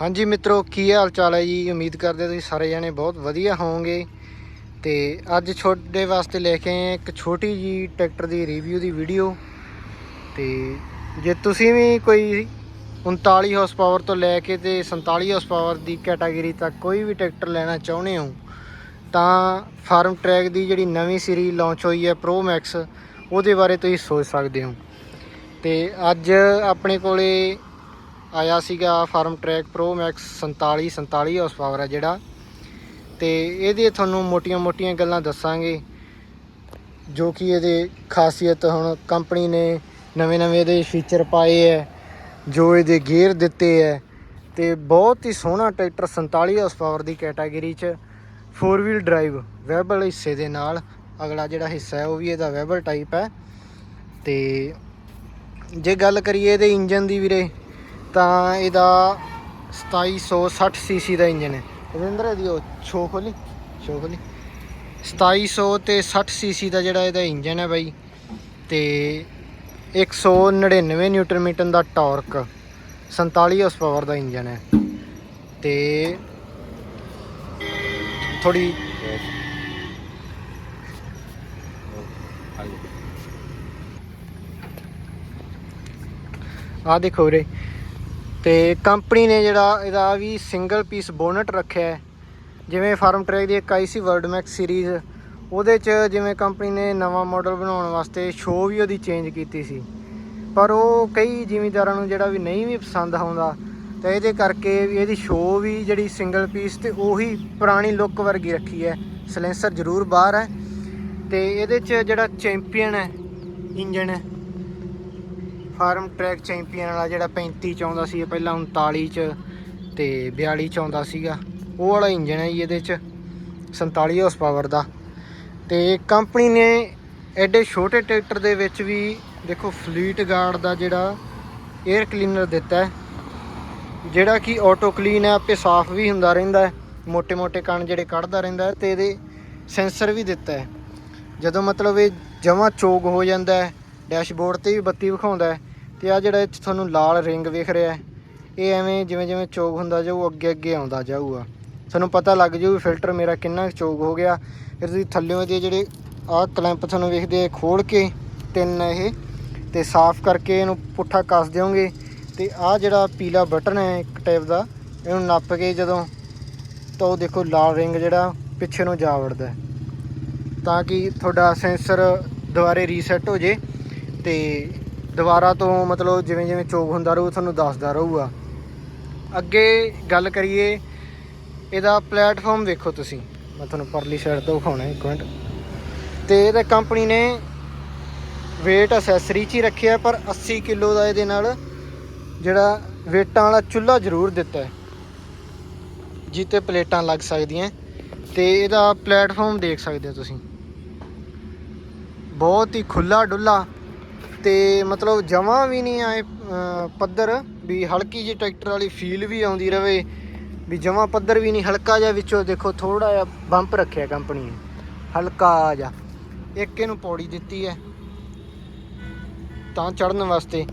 ਹਾਂਜੀ ਮਿੱਤਰੋ, ਕੀ ਹਾਲ ਚਾਲ ਹੈ ਜੀ? ਉਮੀਦ ਕਰਦੇ ਤੁਸੀਂ ਸਾਰੇ ਜਣੇ ਬਹੁਤ ਵਧੀਆ ਹੋਵੋਗੇ। ਤੇ ਅੱਜ ਤੁਹਾਡੇ ਵਾਸਤੇ ਲੈ ਕੇ ਆਏ ਇੱਕ ਛੋਟੀ ਜੀ ਟਰੈਕਟਰ ਦੀ ਰਿਵਿਊ ਦੀ ਵੀਡੀਓ ਤੇ ਜੇ ਤੁਸੀਂ ਵੀ ਕੋਈ 39 ਹਾਰਸ ਪਾਵਰ ਤੋਂ ਲੈ ਕੇ ਤੇ 47 ਹਾਰਸ ਪਾਵਰ ਦੀ ਕੈਟਾਗਰੀ ਤੱਕ ਕੋਈ ਵੀ ਟਰੈਕਟਰ ਲੈਣਾ ਚਾਹੁੰਦੇ ਹੋ, ਤਾਂ ਫਾਰਮ ਟਰੈਕ ਦੀ ਜਿਹੜੀ ਨਵੀਂ ਸੀਰੀਜ਼ ਲਾਂਚ ਹੋਈ ਹੈ ਪ੍ਰੋ ਮੈਕਸ ਉਹਦੇ ਬਾਰੇ ਤੁਸੀਂ ਸੋਚ ਸਕਦੇ ਹੋ। ਤੇ ਅੱਜ ਆਪਣੇ ਕੋਲੇ ਆਇਆ ਸੀਗਾ farm track pro max 47 47 horse power ਹੈ ਜਿਹੜਾ। ਤੇ ਇਹਦੇ ਤੁਹਾਨੂੰ ਮੋਟੀਆਂ-ਮੋਟੀਆਂ ਗੱਲਾਂ ਦੱਸਾਂਗੇ, ਜੋ ਕਿ ਇਹਦੇ ਖਾਸੀਅਤ ਹੁਣ ਕੰਪਨੀ ਨੇ ਨਵੇਂ-ਨਵੇਂ ਇਹਦੇ ਫੀਚਰ ਪਾਏ ਹੈ ਜੋ ਇਹਦੇ ਗੇਅਰ ਦਿੱਤੇ ਹੈ ਤੇ ਬਹੁਤ ਹੀ ਸੋਹਣਾ ਟਰੈਕਟਰ 47 ਹਾਰਸ ਪਾਵਰ ਦੀ ਕੈਟਾਗਰੀ 'ਚ 4 ਵੀਲ ਡਰਾਈਵ ਵੈਬਲ ਹਿੱਸੇ ਦੇ ਨਾਲ। ਅਗਲਾ ਜਿਹੜਾ ਹਿੱਸਾ ਹੈ ਉਹ ਵੀ ਇਹਦਾ ਵੈਬਲ ਟਾਈਪ ਹੈ ਤੇ ਜੇ ਗੱਲ ਕਰੀਏ ਇਹਦੇ ਇੰਜਨ ਦੀ ਵੀਰੇ ਤਾਂ ਇਹਦਾ 2760 ਸੀਸੀ ਦਾ ਇੰਜਨ ਹੈ। ਰਵਿੰਦਰ, ਇਹਦੀ ਉਹ ਛੋ ਖੋਲੀ ਛੋ ਖੋਲੀ। 2700 ਤੇ 60 ਸੀਸੀ ਦਾ ਜਿਹੜਾ ਇਹਦਾ ਇੰਜਨ ਹੈ ਬਾਈ, ਤੇ 199 ਨਿਊਟਨ ਮੀਟਰ ਦਾ ਟਾਰਕ 47 ਹਾਰਸ ਪਾਵਰ ਦਾ ਇੰਜਨ ਹੈ। ਤੇ ਥੋੜੀ ਆ ਦੇਖੋ ਵੀਰੇ ਤੇ ਕੰਪਨੀ ਨੇ ਜਿਹੜਾ ਇਹਦਾ ਵੀ ਸਿੰਗਲ ਪੀਸ ਬੋਨਟ ਰੱਖਿਆ ਹੈ। ਜਿਵੇਂ ਫਾਰਮ ਟਰੈਕ ਦੀ ਇੱਕ ਆਈ ਸੀ ਵਰਲਡ ਮੈਕਸ ਸੀਰੀਜ਼, ਉਹਦੇ 'ਚ ਜਿਵੇਂ ਕੰਪਨੀ ਨੇ ਨਵਾਂ ਮਾਡਲ ਬਣਾਉਣ ਵਾਸਤੇ ਸ਼ੋ ਵੀ ਉਹਦੀ ਚੇਂਜ ਕੀਤੀ ਸੀ। ਪਰ ਉਹ ਕਈ ਜ਼ਿਮੀਂਦਾਰਾਂ ਨੂੰ ਜਿਹੜਾ ਵੀ ਨਹੀਂ ਵੀ ਪਸੰਦ ਆਉਂਦਾ, ਤੇ ਇਹਦੇ ਕਰਕੇ ਵੀ ਇਹਦੀ ਸ਼ੋ ਵੀ ਜਿਹੜੀ ਸਿੰਗਲ ਪੀਸ ਤੇ ਉਹੀ ਪੁਰਾਣੀ ਲੁੱਕ ਵਰਗੀ ਰੱਖੀ ਹੈ। ਸਲੈਂਸਰ ਜ਼ਰੂਰ ਬਾਹਰ ਹੈ ਤੇ ਇਹਦੇ 'ਚ ਜਿਹੜਾ ਚੈਂਪੀਅਨ ਹੈ ਇੰਜਨ ਹੈ ਫਾਰਮ ਟਰੈਕ ਚੈਂਪੀਅਨ ਵਾਲਾ ਜਿਹੜਾ 35 ਚ ਆਉਂਦਾ ਸੀ ਪਹਿਲਾਂ 39 ਚ ਤੇ 42 ਚ ਆਉਂਦਾ ਸੀਗਾ। ਉਹ ਵਾਲਾ ਇੰਜਣ ਹੈ ਜੀ ਇਹਦੇ ਚ 47 ਹਾਰਸ ਪਾਵਰ ਦਾ। ਤੇ ਕੰਪਨੀ ਨੇ ਐਡੇ ਛੋਟੇ ਟਰੈਕਟਰ ਦੇ ਵਿੱਚ ਵੀ ਦੇਖੋ ਫਲੀਟ ਗਾਰਡ ਦਾ ਜਿਹੜਾ 에ਅਰ ਕਲੀਨਰ ਦਿੱਤਾ ਹੈ, ਜਿਹੜਾ ਕਿ ਆਟੋ ਕਲੀਨ ਹੈ, ਆਪੇ ਸਾਫ਼ ਵੀ ਹੁੰਦਾ ਰਹਿੰਦਾ ਹੈ ਮੋٹے-ਮੋٹے ਕਣ ਜਿਹੜੇ ਕੱਢਦਾ ਰਹਿੰਦਾ ਹੈ ਤੇ ਇਹਦੇ ਸੈਂਸਰ ਵੀ ਦਿੱਤਾ ਹੈ। ਜਦੋਂ ਮਤਲਬ ਇਹ ਜਮਾ ਚੋਗ ਹੋ ਜਾਂਦਾ ਹੈ ਡੈਸ਼ਬੋਰਡ ਤੇ ਵੀ ਬੱਤੀ ਵਿਖਾਉਂਦਾ ਹੈ ਤੇ ਆ ਜਿਹੜਾ ਇੱਥੇ ਤੁਹਾਨੂੰ ਲਾਲ ਰਿੰਗ ਵਿਖ ਰਿਹਾ ਇਹ ਐਵੇਂ ਜਿਵੇਂ ਜਿਵੇਂ ਚੋਕ ਹੁੰਦਾ ਜਾਊ, ਅੱਗੇ ਅੱਗੇ ਆਉਂਦਾ ਜਾਊਗਾ। ਤੁਹਾਨੂੰ ਪਤਾ ਲੱਗ ਜਾਊ ਵੀ ਫਿਲਟਰ ਮੇਰਾ ਕਿੰਨਾ ਕੁ ਚੋਕ ਹੋ ਗਿਆ। ਫਿਰ ਤੁਸੀਂ ਥੱਲਿਓਂ ਦੇ ਜਿਹੜੇ ਆਹ ਕਲੈਂਪ ਤੁਹਾਨੂੰ ਵੇਖਦੇ ਆ ਖੋਲ ਕੇ ਤਿੰਨ ਇਹ, ਤੇ ਸਾਫ਼ ਕਰਕੇ ਇਹਨੂੰ ਪੁੱਠਾ ਕੱਸ ਦਿਓਗੇ। ਤੇ ਆਹ ਜਿਹੜਾ ਪੀਲਾ ਬਟਨ ਹੈ ਇੱਕ ਟਾਈਪ ਦਾ, ਇਹਨੂੰ ਨੱਪ ਕੇ ਜਦੋਂ ਤਾਂ ਉਹ ਦੇਖੋ ਲਾਲ ਰਿੰਗ ਜਿਹੜਾ ਪਿੱਛੇ ਨੂੰ ਜਾ ਵੜਦਾ ਤਾਂ ਕਿ ਤੁਹਾਡਾ ਸੈਂਸਰ ਦੁਬਾਰੇ ਰੀਸੈਟ ਹੋ ਜੇ ਤੇ ਦੁਬਾਰਾ ਤੋਂ ਮਤਲਬ ਜਿਵੇਂ ਜਿਵੇਂ ਚੋਗ ਹੁੰਦਾ ਰਹੂ, ਤੁਹਾਨੂੰ ਦੱਸਦਾ ਰਹੂਗਾ। ਅੱਗੇ ਗੱਲ ਕਰੀਏ, ਇਹਦਾ ਪਲੇਟਫਾਰਮ ਵੇਖੋ ਤੁਸੀਂ। ਮੈਂ ਤੁਹਾਨੂੰ ਪਰਲੀ ਸਾਈਡ ਤੋਂ ਵਿਖਾਉਣਾ ਇੱਕ ਮਿੰਟ। ਤੇ ਇਹਦਾ ਕੰਪਨੀ ਨੇ weight ਅਸੈਸਰੀ 'ਚ ਹੀ ਰੱਖਿਆ, ਪਰ 80 ਕਿਲੋ ਦਾ ਇਹਦੇ ਨਾਲ ਜਿਹੜਾ ਵੇਟਾਂ ਵਾਲਾ ਚੁੱਲ੍ਹਾ ਜ਼ਰੂਰ ਦਿੱਤਾ ਹੈ। ਜਿੱਤੇ ਪਲੇਟਾਂ ਲੱਗ ਸਕਦੀਆਂ ਤੇ ਇਹਦਾ ਪਲੇਟਫਾਰਮ ਦੇਖ ਸਕਦੇ ਹੋ ਤੁਸੀਂ। ਬਹੁਤ ਹੀ ਖੁੱਲਾ ਡੁੱਲਾ ਤੇ ਮਤਲਬ ਜਮਾਂ ਵੀ ਨਹੀਂ ਆਏ ਅਹ, ਪੱਧਰ ਵੀ ਹਲਕੀ ਜਿਹੀ ਟਰੈਕਟਰ ਵਾਲੀ ਫੀਲ ਵੀ ਆਉਂਦੀ ਰਵੇ ਵੀ ਜਮਾਂ ਪੱਧਰ ਵੀ ਨਹੀਂ ਹਲਕਾ ਜਿਹਾ ਵਿੱਚੋਂ ਦੇਖੋ ਥੋੜਾ ਜਿਹਾ ਬੰਪ ਰੱਖਿਆ ਕੰਪਨੀ ਨੇ ਹਲਕਾ ਜਿਹਾ। ਇੱਕ ਇਹਨੂੰ ਪੌੜੀ ਦਿੱਤੀ ਹੈ ਤਾਂ ਚੜਨ ਵਾਸਤੇ।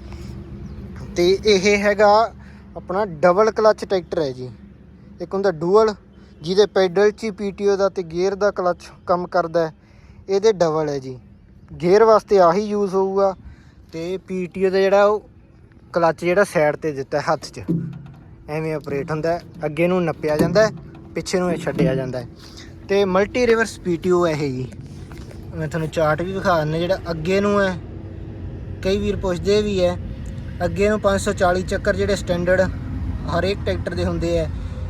ਤੇ ਇਹ ਹੈਗਾ ਆਪਣਾ ਡਬਲ ਕਲਚ ਟਰੈਕਟਰ ਹੈ ਜੀ। ਇੱਕ ਹੁੰਦਾ ਡੂਅਲ ਜਿਹਦੇ ਪੈਡਲ 'ਚ ਪੀਟੀਓ ਦਾ ਤੇ ਗੇਅਰ ਦਾ ਕਲਚ ਕੰਮ ਕਰਦਾ ਇਹਦੇ ਡਬਲ ਹੈ ਜੀ। ਗੇਅਰ ਵਾਸਤੇ ਆਹੀ ਯੂਜ਼ ਹੋਊਗਾ। ਤੇ ਪੀਟੀਓ ਦਾ ਜਿਹੜਾ ਉਹ ਕਲੱਚ ਜਿਹੜਾ ਸਾਈਡ ਤੇ ਦਿੱਤਾ ਹੱਥ 'ਚ। ਐਵੇਂ ਆਪਰੇਟ ਹੁੰਦਾ ਅੱਗੇ ਨੂੰ ਨੱਪਿਆ ਜਾਂਦਾ ਪਿੱਛੇ ਨੂੰ ਇਹ ਛੱਡਿਆ ਜਾਂਦਾ ਹੈ। ਤੇ ਮਲਟੀ ਰਿਵਰਸ ਪੀਟੀਓ ਹੈ ਇਹ ਜੀ। ਮੈਂ ਤੁਹਾਨੂੰ ਚਾਰਟ ਵੀ ਵਿਖਾ ਦਿੰਦਾ, ਜਿਹੜਾ ਅੱਗੇ ਨੂੰ ਹੈ। ਕਈ ਵੀਰ ਪੁੱਛਦੇ ਵੀ ਹੈ, ਅੱਗੇ ਨੂੰ 540 ਚੱਕਰ ਜਿਹੜੇ ਸਟੈਂਡਰਡ ਹਰੇਕ ਟਰੈਕਟਰ ਦੇ ਹੁੰਦੇ ਆ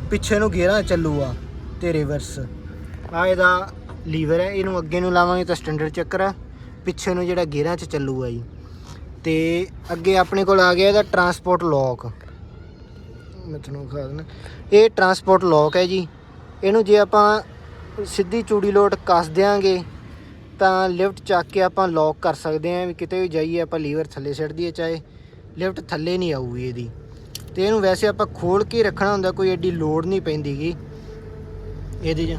ਪਿੱਛੇ ਨੂੰ ਗੇਅਰਾਂ ਚੱਲੂਗਾ ਤੇ ਰਿਵਰਸ ਆ ਇਹਦਾ ਲੀਵਰ ਹੈ, ਇਹਨੂੰ ਅੱਗੇ ਨੂੰ ਲਾਵਾਂਗੇ ਤਾਂ ਸਟੈਂਡਰਡ ਚੱਕਰ ਆ ਪਿੱਛੇ ਨੂੰ ਜਿਹੜਾ ਗੇਅਰਾਂ 'ਚ ਚੱਲੂਗਾ ਜੀ। ਤੇ ਅੱਗੇ ਆਪਣੇ ਕੋਲ ਆ ਗਿਆ ਇਹਦਾ ਟਰਾਂਸਪੋਰਟ ਲੋਕ ਮੈਂ ਤੁਹਾਨੂੰ ਦਿਖਾ ਦਿੰਦਾ। ਇਹ ਟਰਾਂਸਪੋਰਟ ਲੋਕ ਹੈ ਜੀ। ਇਹਨੂੰ ਜੇ ਆਪਾਂ ਸਿੱਧੀ ਚੂੜੀ ਲੋਟ ਕੱਸ ਦਿਆਂਗੇ, ਤਾਂ ਲਿਫਟ ਚੱਕ ਕੇ ਆਪਾਂ ਲੋਕ ਕਰ ਸਕਦੇ ਹਾਂ ਵੀ ਕਿਤੇ ਵੀ ਜਾਈਏ, ਆਪਾਂ ਲੀਵਰ ਥੱਲੇ ਛੱਡ ਦਈਏ ਚਾਹੇ। ਲਿਫਟ ਥੱਲੇ ਨਹੀਂ ਆਊਗੀ ਇਹਦੀ। ਤੇ ਇਹਨੂੰ ਵੈਸੇ ਆਪਾਂ ਖੋਲ ਕੇ ਰੱਖਣਾ ਹੁੰਦਾ, ਕੋਈ ਐਡੀ ਲੋਡ ਨਹੀਂ ਪੈਂਦੀਗੀ ਇਹਦੇ 'ਚ।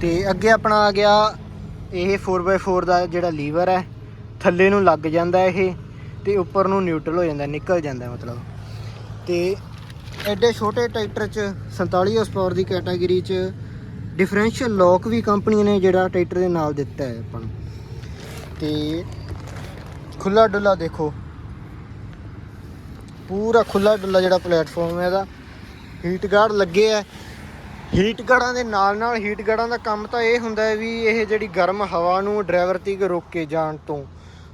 ਤੇ ਅੱਗੇ ਆਪਣਾ ਆ ਗਿਆ ਇਹ 4x4 ਦਾ ਜਿਹੜਾ ਲੀਵਰ ਹੈ। ਥੱਲੇ ਨੂੰ ਲੱਗ ਜਾਂਦਾ ਇਹ। ਤੇ ਉੱਪਰ ਨੂੰ ਨਿਊਟਰਲ ਹੋ ਜਾਂਦਾ, ਨਿਕਲ ਜਾਂਦਾ ਮਤਲਬ। ਤੇ ਐਡੇ ਛੋਟੇ ਟਰੈਕਟਰ 'ਚ 47 ਹਾਰਸ ਪਾਵਰ ਦੀ ਕੈਟਾਗਰੀ 'ਚ ਡਿਫਰੈਂਸ਼ੀਅਲ ਲੋਕ ਵੀ ਕੰਪਨੀ ਨੇ ਜਿਹੜਾ ਟਰੈਕਟਰ ਦੇ ਨਾਲ ਦਿੱਤਾ ਹੈ ਆਪਾਂ ਨੂੰ। ਤੇ ਖੁੱਲਾ ਡੁੱਲਾ ਦੇਖੋ। ਪੂਰਾ ਖੁੱਲਾ ਡੁੱਲਾ ਜਿਹੜਾ ਪਲੇਟਫਾਰਮ ਹੈ ਇਹਦਾ। ਹੀਟ ਗਾਰਡ ਲੱਗੇ ਹੈ। ਹੀਟ ਗਾਰਡਾਂ ਦੇ ਨਾਲ ਨਾਲ ਹੀਟ ਗਾਰਡਾਂ ਦਾ ਕੰਮ ਤਾਂ ਇਹ ਹੁੰਦਾ ਹੈ ਵੀ ਇਹ ਜਿਹੜੀ ਗਰਮ ਹਵਾ ਨੂੰ ਡਰਾਈਵਰ ਤੀਕ ਰੋਕ ਕੇ ਜਾਣ ਤੋਂ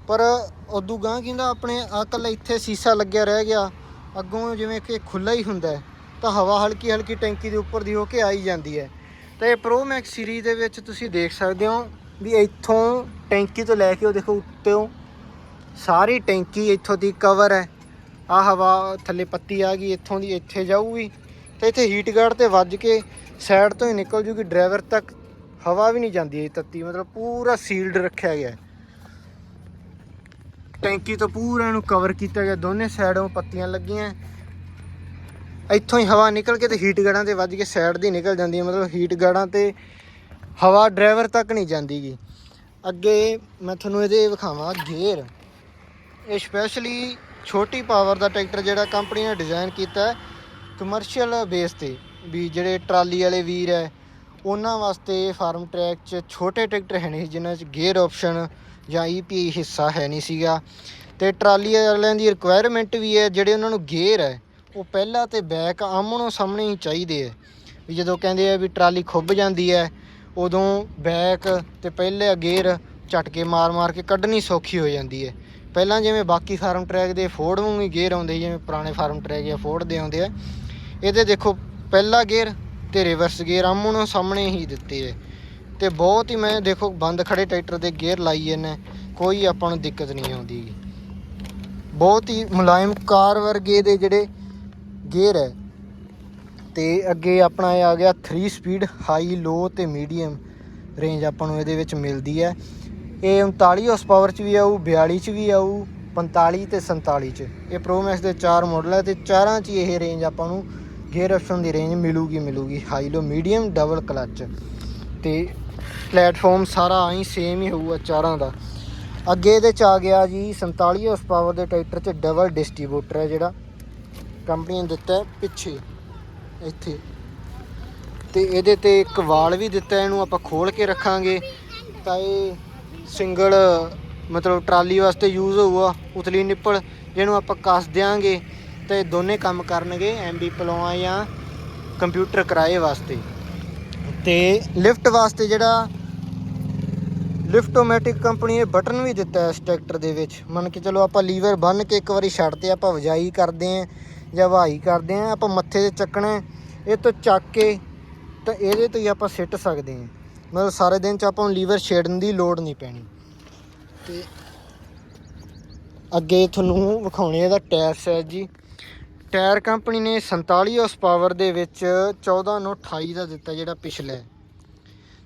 ਪਰ ਉਦੋਂ ਗਾਂ ਕਹਿੰਦਾ ਆਪਣੇ ਅਕਲ ਇੱਥੇ ਸੀਸਾ ਲੱਗਿਆ ਰਹਿ ਗਿਆ, ਅੱਗੋਂ ਜਿਵੇਂ ਕਿ ਖੁੱਲਾ ਹੀ ਹੁੰਦਾ ਤਾਂ ਹਵਾ ਹਲਕੀ ਹਲਕੀ ਟੈਂਕੀ ਦੇ ਉੱਪਰ ਦੀ ਹੋ ਕੇ ਆਈ ਜਾਂਦੀ ਹੈ। ਤੇ ਪ੍ਰੋ ਮੈਕਸ ਸੀਰੀਜ਼ ਦੇ ਵਿੱਚ ਤੁਸੀਂ ਦੇਖ ਸਕਦੇ ਹੋ ਵੀ ਇੱਥੋਂ ਟੈਂਕੀ ਤੋਂ ਲੈ ਕੇ ਉਹ ਦੇਖੋ ਉੱਤੇੋਂ ਸਾਰੀ ਟੈਂਕੀ ਇੱਥੋਂ ਦੀ ਕਵਰ ਹੈ। ਆ ਹਵਾ ਥੱਲੇ ਪੱਤੀ ਆ ਗਈ, ਇੱਥੋਂ ਦੀ ਇੱਥੇ ਜਾਊਗੀ ਤੇ ਇੱਥੇ ਹੀਟ ਗਾਰਡ ਤੇ ਵੱਜ ਕੇ ਸਾਈਡ ਤੋਂ ਹੀ ਨਿਕਲ ਜੂਗੀ ਡਰਾਈਵਰ ਤੱਕ। ਹਵਾ ਵੀ ਨਹੀਂ ਜਾਂਦੀ ਇਹ ਤੱਤੀ, ਮਤਲਬ ਪੂਰਾ ਸੀਲਡ ਰੱਖਿਆ ਗਿਆ ਹੈ। ਟੈਂਕੀ ਤੋਂ ਪੂਰਾ ਇਹਨੂੰ ਕਵਰ ਕੀਤਾ ਗਿਆ, ਦੋਨੇ ਸਾਈਡੋਂ ਪੱਤੀਆਂ ਲੱਗੀਆਂ। ਇੱਥੋਂ ਹੀ ਹਵਾ ਨਿਕਲ ਕੇ ਤੇ ਹੀਟ ਗਾਰਡਾਂ ਤੇ ਵੱਜ ਕੇ ਸਾਈਡ ਦੀ ਨਿਕਲ ਜਾਂਦੀ ਹੈ, ਮਤਲਬ ਹੀਟ ਗਾਰਡਾਂ ਤੇ ਹਵਾ ਡਰਾਈਵਰ ਤੱਕ ਨਹੀਂ ਜਾਂਦੀਗੀ। ਅੱਗੇ ਮੈਂ ਤੁਹਾਨੂੰ ਇਹਦੇ ਵਿਖਾਵਾਂ ਗੇਅਰ ਇਹ ਸਪੈਸ਼ਲੀ ਛੋਟੀ ਪਾਵਰ ਦਾ ਟਰੈਕਟਰ ਜਿਹੜਾ ਕੰਪਨੀ ਨੇ ਡਿਜ਼ਾਈਨ ਕੀਤਾ ਕਮਰਸ਼ੀਅਲ ਬੇਸ ਤੇ, ਵੀ ਜਿਹੜੇ ਟਰਾਲੀ ਵਾਲੇ ਵੀਰ ਹੈ, ਉਹਨਾਂ ਵਾਸਤੇ ਫਾਰਮ ਟਰੈਕ 'ਚ ਛੋਟੇ ਟਰੈਕਟਰ ਹੈ ਨਹੀਂ ਸੀ ਜਿਨ੍ਹਾਂ 'ਚ ਗੇਅਰ ਆਪਸ਼ਨ ਜਾਂ ਈਪੀ ਹਿੱਸਾ ਹੈ ਨਹੀਂ ਸੀਗਾ। ਤੇ ਟਰਾਲੀ ਵਾਲਿਆਂ ਦੀ ਰਿਕੁਆਇਰਮੈਂਟ ਵੀ ਹੈ, ਜਿਹੜੇ ਉਹਨਾਂ ਨੂੰ ਗੇਅਰ ਹੈ, ਉਹ ਪਹਿਲਾਂ ਤੇ ਬੈਕ ਆਮਣੋ ਸਾਹਮਣੇ ਹੀ ਚਾਹੀਦੇ ਹੈ। ਵੀ ਜਦੋਂ ਕਹਿੰਦੇ ਆ ਵੀ ਟਰਾਲੀ ਖੁੱਭ ਜਾਂਦੀ ਹੈ, ਉਦੋਂ ਬੈਕ ਤੇ ਪਹਿਲੇ ਗੇਅਰ ਝਟਕੇ ਮਾਰ-ਮਾਰ ਕੇ ਕੱਢਣੀ ਸੌਖੀ ਹੋ ਜਾਂਦੀ ਹੈ। ਪਹਿਲਾਂ ਜਿਵੇਂ ਬਾਕੀ ਫਾਰਮ ਟਰੈਕ ਦੇ ਫੋਰਡ ਵਾਂਗੂ ਹੀ ਗੇਅਰ ਆਉਂਦੇ ਜਿਵੇਂ ਪੁਰਾਣੇ ਫਾਰਮ ਟਰੈਕ ਜਾਂ ਫੋਰਡ ਦੇ ਆਉਂਦੇ ਆ, ਇਹਦੇ ਦੇਖੋ ਪਹਿਲਾ ਗੇਅਰ ਤੇ ਰਿਵਰਸ ਗੇਅਰ ਆਮਣੋ ਸਾਹਮਣੇ ਹੀ ਦਿੱਤੇ ਹੈ। ਤੇ ਬਹੁਤ ਹੀ ਮੈਂ ਦੇਖੋ ਬੰਦ ਖੜੇ ਟਰੈਕਟਰ ਦੇ ਗੇਅਰ ਲਾਈ ਇਹਨੇ, ਕੋਈ ਆਪਾਂ ਨੂੰ ਦਿੱਕਤ ਨਹੀਂ ਆਉਂਦੀ ਬਹੁਤ ਹੀ ਮੁਲਾਇਮ ਕਾਰ ਵਰਗੇ ਦੇ ਜਿਹੜੇ ਗੇਅਰ ਹੈ। ਤੇ ਅੱਗੇ ਆਪਣਾ ਇਹ ਆ ਗਿਆ 3 ਸਪੀਡ ਹਾਈ ਲੋ ਤੇ ਮੀਡੀਅਮ ਰੇਂਜ ਆਪਾਂ ਨੂੰ ਇਹਦੇ ਵਿੱਚ ਮਿਲਦੀ ਹੈ। ਇਹ 39 ਹਾਰਸ ਪਾਵਰ ਚ ਵੀ ਆਊ 42 ਚ ਵੀ ਆਊ 45 ਤੇ 47 ਚ। ਇਹ ਪ੍ਰੋ ਮੈਕਸ ਦੇ ਚਾਰ ਮਾਡਲ ਹੈ ਤੇ ਚਾਰਾਂ ਚ ਹੀ ਇਹ ਰੇਂਜ ਆਪਾਂ ਨੂੰ ਗੇਅਰ ਆਪਸ਼ਨ ਦੀ ਰੇਂਜ ਮਿਲੂਗੀ ਮਿਲੂਗੀ। High low medium double clutch ਤੇ ਪਲੇਟਫਾਰਮ ਸਾਰਾ ਆਈ ਸੇਮ ਹੀ ਹੋਊਗਾ ਚਾਰਾਂ ਦਾ। ਅੱਗੇ ਇਹਦੇ ਚ ਆ ਗਿਆ ਜੀ 47 ਹਾਰਸ ਪਾਵਰ ਦੇ ਟਰੈਕਟਰ ਚ ਡਬਲ ਡਿਸਟ੍ਰੀਬਿਊਟਰ ਹੈ ਜਿਹੜਾ। ਕੰਪਨੀ ਨੇ ਦਿੱਤਾ ਪਿੱਛੇ, ਇੱਥੇ। ਤੇ ਇਹਦੇ ਤੇ ਇੱਕ ਵਾਲ ਵੀ ਦਿੱਤਾ ਇਹਨੂੰ ਆਪਾਂ ਖੋਲ ਕੇ ਰੱਖਾਂਗੇ। ਤਾਂ ਇਹ ਸਿੰਗਲ, ਮਤਲਬ ਟਰਾਲੀ ਵਾਸਤੇ ਯੂਜ਼ ਹੋਊਗਾ ਉਤਲੀ ਨਿੱਪਲ, ਜਿਹਨੂੰ ਆਪਾਂ ਕੱਸ ਦਿਆਂਗੇ ਤੇ ਦੋਨੇ ਕੰਮ ਕਰਨਗੇ ਐਮਬੀ ਪਲੋਆ ਜਾਂ ਕੰਪਿਊਟਰ ਕਿਰਾਏ ਵਾਸਤੇ। ਤੇ ਲਿਫਟ ਵਾਸਤੇ ਜਿਹੜਾ ਲਿਫਟੋਮੈਟਿਕ ਕੰਪਨੀ ਨੇ ਬਟਨ ਵੀ ਦਿੱਤਾ ਹੈ ਇਸ ਟਰੈਕਟਰ ਦੇ ਵਿੱਚ। ਮੰਨ ਕੇ ਚਲੋ ਆਪਾਂ ਲੀਵਰ ਬੰਨ ਕੇ ਇੱਕ ਵਾਰੀ ਛੱਡ ਤੇ ਆਪਾਂ ਵਜਾਈ ਕਰਦੇ ਆਂ ਜਾਂ ਵਾਈ ਕਰਦੇ ਆਂ ਆਪਾਂ ਮੱਥੇ ਤੇ ਚੱਕਣਾ ਇਹ ਤੋਂ ਚੱਕ ਕੇ ਤਾਂ ਇਹਦੇ ਤੋਂ ਹੀ ਆਪਾਂ ਸਿੱਟ ਸਕਦੇ ਹਾਂ। ਮਤਲਬ ਸਾਰੇ ਦਿਨ ਚ ਆਪਾਂ ਨੂੰ ਲੀਵਰ ਛੇੜਨ ਦੀ ਲੋੜ ਨਹੀਂ ਪੈਣੀ। ਤੇ ਅੱਗੇ ਤੁਹਾਨੂੰ ਵਿਖਾਉਣੇ ਇਹਦਾ ਟਾਇਰ ਸਾਈਜ਼ ਜੀ। ਟਾਇਰ ਕੰਪਨੀ ਨੇ 47 ਹਾਰਸ ਪਾਵਰ ਦੇ ਵਿੱਚ 14 ਨੂੰ 28 ਦਾ ਦਿੱਤਾ ਜਿਹੜਾ ਪਿਛਲਾ।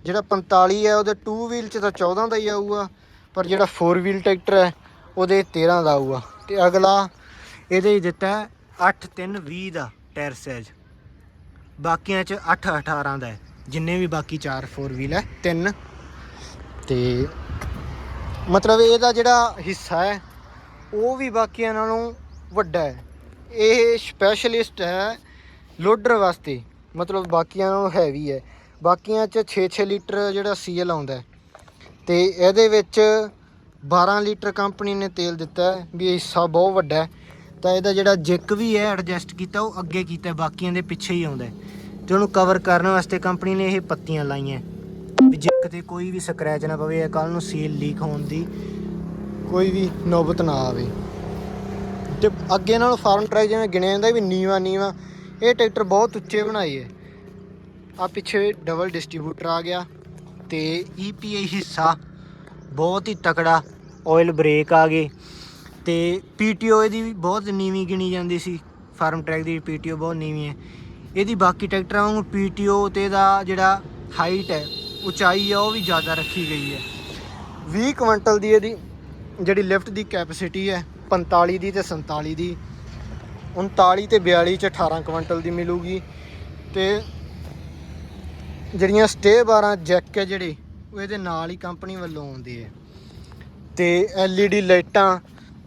ਜਿਹੜਾ 45 ਹੈ, ਉਹਦੇ 2 ਵੀਲ ਚ ਤਾਂ 14 ਦਾ ਹੀ ਆਊਗਾ, ਪਰ ਜਿਹੜਾ 4 ਵੀਲ ਟਰੈਕਟਰ ਹੈ, ਉਹਦੇ 13 ਦਾ ਆਊਗਾ। ਤੇ ਅਗਲਾ ਇਹਦੇ ਹੀ ਦਿੱਤਾ 8 3 20 ਦਾ ਟਾਇਰ ਸਾਈਜ਼ ਬਾਕੀਆਂ ਚ 8 18 ਦਾ ਹੈ, ਜਿੰਨੇ ਵੀ ਬਾਕੀ 4 4 ਵੀਲ ਹੈ 3 ਤੇ ਮਤਲਬ ਇਹਦਾ ਜਿਹੜਾ ਹਿੱਸਾ ਹੈ, ਉਹ ਵੀ ਬਾਕੀਆਂ ਨਾਲੋਂ ਵੱਡਾ ਹੈ। ਇਹ ਸਪੈਸ਼ਲਿਸਟ ਹੈ ਲੋਡਰ ਵਾਸਤੇ, ਮਤਲਬ ਬਾਕੀਆਂ ਨਾਲੋਂ ਹੈਵੀ ਹੈ। ਬਾਕੀਆਂ ਚ 6-6 ਲੀਟਰ ਜਿਹੜਾ ਸੀਐਲ ਆਉਂਦਾ ਹੈ। ਤੇ ਇਹਦੇ ਵਿੱਚ 12 ਲੀਟਰ ਕੰਪਨੀ ਨੇ ਤੇਲ ਦਿੱਤਾ ਵੀ ਇਹ ਹਿੱਸਾ ਬਹੁਤ ਵੱਡਾ ਤਾਂ ਇਹਦਾ ਜਿਹੜਾ ਜਿੱਕ ਵੀ ਹੈ ਐਡਜਸਟ ਕੀਤਾ, ਉਹ ਅੱਗੇ ਕੀਤਾ ਬਾਕੀਆਂ ਦੇ ਪਿੱਛੇ ਹੀ ਆਉਂਦਾ ਹੈ। ਤੇ ਉਹਨੂੰ ਕਵਰ ਕਰਨ ਵਾਸਤੇ ਕੰਪਨੀ ਨੇ ਇਹ ਪੱਤੀਆਂ ਲਾਈਆਂ ਵੀ ਜਿੱਕ ਤੇ ਕੋਈ ਵੀ ਸਕ੍ਰੈਚ ਨਾ ਪਵੇ ਕੱਲ ਨੂੰ ਸੀਲ ਲੀਕ ਹੋਣ ਦੀ ਕੋਈ ਵੀ ਨੌਬਤ ਨਾ ਆਵੇ। ਤੇ ਅੱਗੇ ਨਾਲੋਂ ਫਾਰਮ ਟਰੈਕ ਜਿਵੇਂ ਗਿਣਿਆ ਜਾਂਦਾ ਵੀ ਨੀਵਾ ਨੀਵਾ, ਇਹ ਟਰੈਕਟਰ ਬਹੁਤ ਉੱਚੇ ਬਣਾਏ ਹੈ ਆ ਪਿੱਛੇ ਡਬਲ ਡਿਸਟ੍ਰੀਬਿਊਟਰ ਆ ਗਿਆ ਤੇ ਈਪੀਆਈ ਹਿੱਸਾ ਬਹੁਤ ਹੀ ਤਕੜਾ ਆਇਲ ਬ੍ਰੇਕ ਆ ਗਏ ਤੇ ਪੀਟੀਓ ਇਹਦੀ ਵੀ ਬਹੁਤ ਨੀਵੀਂ ਗਿਣੀ ਜਾਂਦੀ ਸੀ। ਫਾਰਮ ਟਰੈਕ ਦੀ ਪੀਟੀਓ ਬਹੁਤ ਨੀਵੀਂ ਹੈ। ਇਹਦੀ ਬਾਕੀ ਟਰੈਕਟਰਾਂ ਵਾਂਗੂ ਪੀਟੀਓ ਤੇ ਇਹਦਾ ਜਿਹੜਾ ਹਾਈਟ ਹੈ, ਉਚਾਈ ਆ, ਉਹ ਵੀ ਜ਼ਿਆਦਾ ਰੱਖੀ ਗਈ ਹੈ। 20 ਕੁਇੰਟਲ ਦੀ ਇਹਦੀ ਜਿਹੜੀ ਲਿਫਟ ਦੀ ਕੈਪੈਸਿਟੀ ਹੈ 45 ਦੀ ਤੇ 47 ਦੀ 39 ਤੇ 42 ਚ 18 ਕੁਇੰਟਲ ਦੀ ਮਿਲੂਗੀ ਤੇ ਜਿਹੜੀਆਂ ਸਟੇ 12 ਜੈਕ ਹੈ ਜਿਹੜੇ, ਉਹ ਇਹਦੇ ਨਾਲ ਹੀ ਕੰਪਨੀ ਵੱਲੋਂ ਆਉਂਦੇ ਆ। ਤੇ LED ਲਾਈਟਾਂ,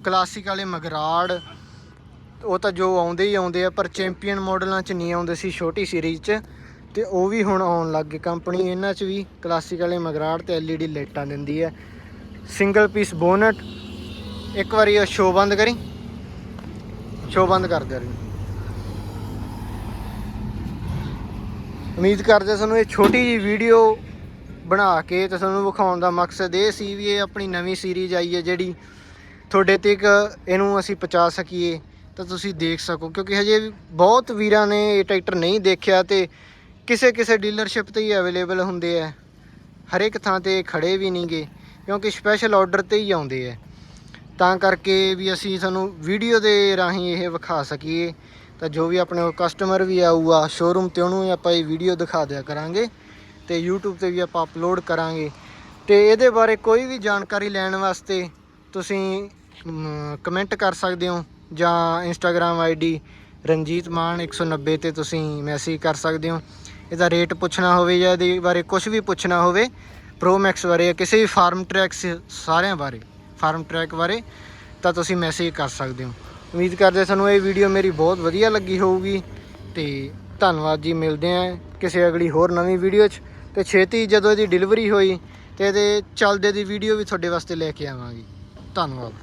ਕਲਾਸਿਕ ਵਾਲੇ ਮਗਰਾੜ, ਉਹ ਤਾਂ ਜੋ ਆਉਂਦੇ ਹੀ ਆਉਂਦੇ ਆ, ਪਰ ਚੈਂਪੀਅਨ ਮਾਡਲਾਂ 'ਚ ਨਹੀਂ ਆਉਂਦੇ ਸੀ ਛੋਟੀ ਸੀਰੀਜ਼ 'ਚ, ਤੇ ਉਹ ਵੀ ਹੁਣ ਆਉਣ ਲੱਗ ਗਏ ਕੰਪਨੀ, ਇਹਨਾਂ 'ਚ ਵੀ ਕਲਾਸਿਕ ਵਾਲੇ ਮਗਰਾੜ ਤੇ LED ਲਾਈਟਾਂ ਦਿੰਦੀ ਹੈ। ਸਿੰਗਲ ਪੀਸ ਬੋਨਟ ਇੱਕ ਵਾਰੀ ਉਹ ਸ਼ੋ ਬੰਦ ਕਰੀ। ਸ਼ੋ ਬੰਦ ਕਰ ਦੇ ਰਹੀ ਉਮੀਦ ਕਰਦੇ ਤੁਹਾਨੂੰ ਇਹ ਛੋਟੀ ਜੀ ਵੀਡੀਓ ਬਣਾ ਕੇ ਤੇ ਤੁਹਾਨੂੰ ਵਿਖਾਉਣ ਦਾ ਮਕਸਦ ਇਹ ਸੀ ਵੀ ਇਹ ਆਪਣੀ ਨਵੀਂ ਸੀਰੀਜ਼ ਆਈ ਹੈ ਜਿਹੜੀ ਤੁਹਾਡੇ ਤੱਕ ਇਹਨੂੰ ਅਸੀਂ ਪਹੁੰਚਾ ਸਕੀਏ ਤਾਂ ਤੁਸੀਂ ਦੇਖ ਸਕੋ। ਕਿਉਂਕਿ ਹਜੇ ਵੀ ਬਹੁਤ ਵੀਰਾਂ ਨੇ ਇਹ ਟਰੈਕਟਰ ਨਹੀਂ ਦੇਖਿਆ ਤੇ ਕਿਸੇ ਕਿਸੇ ਡੀਲਰਸ਼ਿਪ ਤੇ ਹੀ ਅਵੇਲੇਬਲ ਹੁੰਦੇ ਆ। ਹਰੇਕ ਥਾਂ ਤੇ ਖੜੇ ਵੀ ਨਹੀਂਗੇ, ਕਿਉਂਕਿ ਸਪੈਸ਼ਲ ਆਰਡਰ ਤੇ ਹੀ ਆਉਂਦੇ ਆ। ਤਾਂ ਕਰਕੇ ਵੀ ਅਸੀਂ ਤੁਹਾਨੂੰ ਵੀਡੀਓ ਦੇ ਰਾਹੀਂ ਇਹ ਵਿਖਾ ਸਕੀਏ। ਤਾਂ ਜੋ ਵੀ ਆਪਣੇ ਕੋਲ ਕਸਟਮਰ ਵੀ ਆਊਗਾ ਸ਼ੋਰੂਮ ਤੇ ਉਹਨੂੰ ਆਪਾਂ ਇਹ ਵੀਡੀਓ ਦਿਖਾ ਦਿਆ ਕਰਾਂਗੇ ਤੇ YouTube ਤੇ ਵੀ ਆਪਾਂ ਅਪਲੋਡ ਕਰਾਂਗੇ। ਤੇ ਇਹਦੇ ਬਾਰੇ ਕੋਈ ਵੀ ਜਾਣਕਾਰੀ ਲੈਣ ਵਾਸਤੇ ਤੁਸੀਂ ਕਮੈਂਟ ਕਰ ਸਕਦੇ ਹੋ ਜਾਂ Instagram ID ਰਣਜੀਤ ਮਾਨ 190 ਤੇ ਤੁਸੀਂ ਮੈਸੇਜ ਕਰ ਸਕਦੇ ਹੋ। ਇਹਦਾ ਰੇਟ ਪੁੱਛਣਾ ਹੋਵੇ ਜਾਂ ਇਹਦੇ ਬਾਰੇ ਕੁਝ ਵੀ ਪੁੱਛਣਾ ਹੋਵੇ ਪ੍ਰੋ ਮੈਕਸ ਬਾਰੇ ਜਾਂ ਕਿਸੇ ਵੀ ਫਾਰਮ ਟਰੈਕਸ ਸਾਰਿਆਂ ਬਾਰੇ। ਫਾਰਮ ਟਰੈਕ ਬਾਰੇ, ਤਾਂ ਤੁਸੀਂ ਮੈਸੇਜ ਕਰ ਸਕਦੇ ਹੋ। ਉਮੀਦ ਕਰਦੇ ਤੁਹਾਨੂੰ ਇਹ ਵੀਡੀਓ ਮੇਰੀ ਬਹੁਤ ਵਧੀਆ ਲੱਗੀ ਹੋਊਗੀ। ਤੇ ਧੰਨਵਾਦ ਜੀ, ਮਿਲਦੇ ਆਂ ਕਿਸੇ ਅਗਲੀ ਹੋਰ ਨਵੀਂ ਵੀਡੀਓ 'ਚ। ਤੇ ਛੇਤੀ ਜਦੋਂ ਇਹਦੀ ਡਿਲੀਵਰੀ ਹੋਈ, ਤੇ ਇਹਦੇ ਚੱਲਦੇ ਦੀ ਵੀਡੀਓ ਵੀ ਤੁਹਾਡੇ ਵਾਸਤੇ ਲੈ ਕੇ ਆਵਾਂਗੇ। ਧੰਨਵਾਦ।